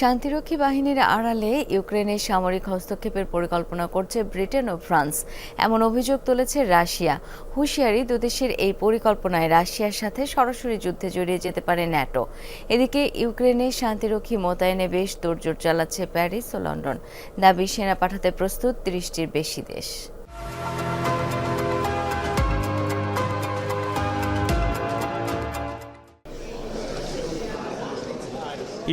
শান্তিরক্ষী বাহিনীর আড়ালে ইউক্রেনের সামরিক হস্তক্ষেপের পরিকল্পনা করছে ব্রিটেন ও ফ্রান্স। এমন অভিযোগ তুলেছে রাশিয়া। হুঁশিয়ারি দুদেশের এই পরিকল্পনায় রাশিয়ার সাথে সরাসরি যুদ্ধে জড়িয়ে যেতে পারে ন্যাটো। এদিকে ইউক্রেনের শান্তিরক্ষী মোতায়েনে বেশ তোড়জোড় চালাচ্ছে প্যারিস ও লন্ডন। দাবি, সেনা পাঠাতে প্রস্তুত ত্রিশটির বেশি দেশ।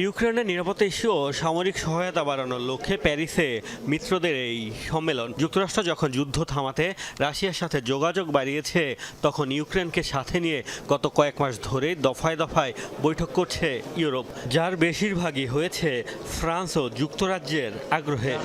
ইউক্রেনের নিরাপত্তা ইস্যু সামরিক সহায়তা বাড়ানোর লক্ষ্যে প্যারিসে মিত্রদের এই সম্মেলন। যুক্তরাষ্ট্র যখন যুদ্ধ থামাতে রাশিয়ার সাথে যোগাযোগ বাড়িয়েছে, তখন ইউক্রেনকে সাথে নিয়ে গত কয়েক মাস ধরে দফায় দফায় বৈঠক করছে ইউরোপ, যার বেশিরভাগই হয়েছে ফ্রান্স ও যুক্তরাজ্যের আগ্রহে।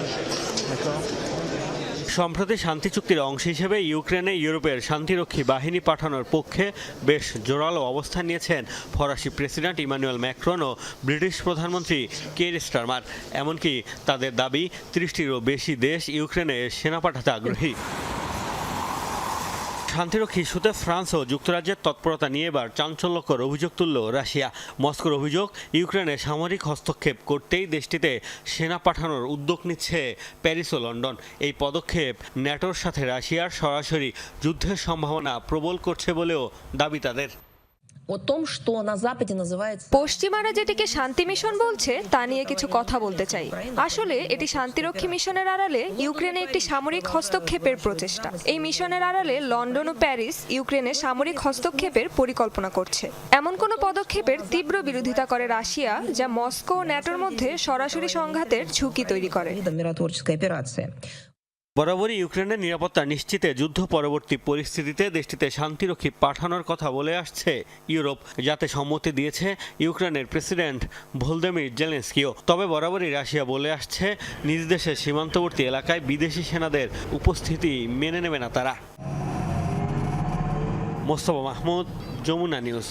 সম্প্রতি শান্তি চুক্তির অংশ হিসেবে ইউক্রেনে ইউরোপের শান্তিরক্ষী বাহিনী পাঠানোর পক্ষে বেশ জোরালো অবস্থান নিয়েছেন ফরাসি প্রেসিডেন্ট ইমানুয়েল ম্যাক্রন ও ব্রিটিশ প্রধানমন্ত্রী কের স্টারমার। এমনকি তাদের দাবি, ত্রিশটিরও বেশি দেশ ইউক্রেনে সেনা পাঠাতে আগ্রহী। শান্তিরক্ষী ইস্যুতে ফ্রান্স ও যুক্তরাজ্যের তৎপরতা নিয়ে এবার চাঞ্চল্যকর অভিযোগ তুলল রাশিয়া। মস্কোর অভিযোগ, ইউক্রেনে সামরিক হস্তক্ষেপ করতেই দেশটিতে সেনা পাঠানোর উদ্যোগ নিচ্ছে প্যারিস ও লন্ডন। এই পদক্ষেপ ন্যাটোর সাথে রাশিয়ার সরাসরি যুদ্ধের সম্ভাবনা প্রবল করছে বলেও দাবি তাদের। পশ্চিমারা যেটিকে শান্তি মিশন বলছে তা নিয়ে কিছু কথা বলতে চাই। আসলে এটি শান্তিরক্ষী মিশনের আড়ালে ইউক্রেনে একটি সামরিক হস্তক্ষেপের প্রচেষ্টা। এই মিশনের আড়ালে লন্ডন ও প্যারিস ইউক্রেনে সামরিক হস্তক্ষেপের পরিকল্পনা করছে। এমন কোনো পদক্ষেপের তীব্র বিরোধিতা করে রাশিয়া যা মস্কো ও ন্যাটোর মধ্যে সরাসরি সংঘাতের ঝুঁকি তৈরি করে। বরাবরই ইউক্রেনের নিরাপত্তা নিশ্চিতে যুদ্ধ পরবর্তী পরিস্থিতিতে দেশটিতে শান্তিরক্ষী পাঠানোর কথা বলে আসছে ইউরোপ, যাতে সম্মতি দিয়েছে ইউক্রেনের প্রেসিডেন্ট ভোলদেমির জেলেন্সকিও। তবে বরাবরই রাশিয়া বলে আসছে, নিজ দেশের সীমান্তবর্তী এলাকায় বিদেশি সেনাদের উপস্থিতি মেনে নেবে না তারা। মোস্তফা মাহমুদ, যমুনা নিউজ।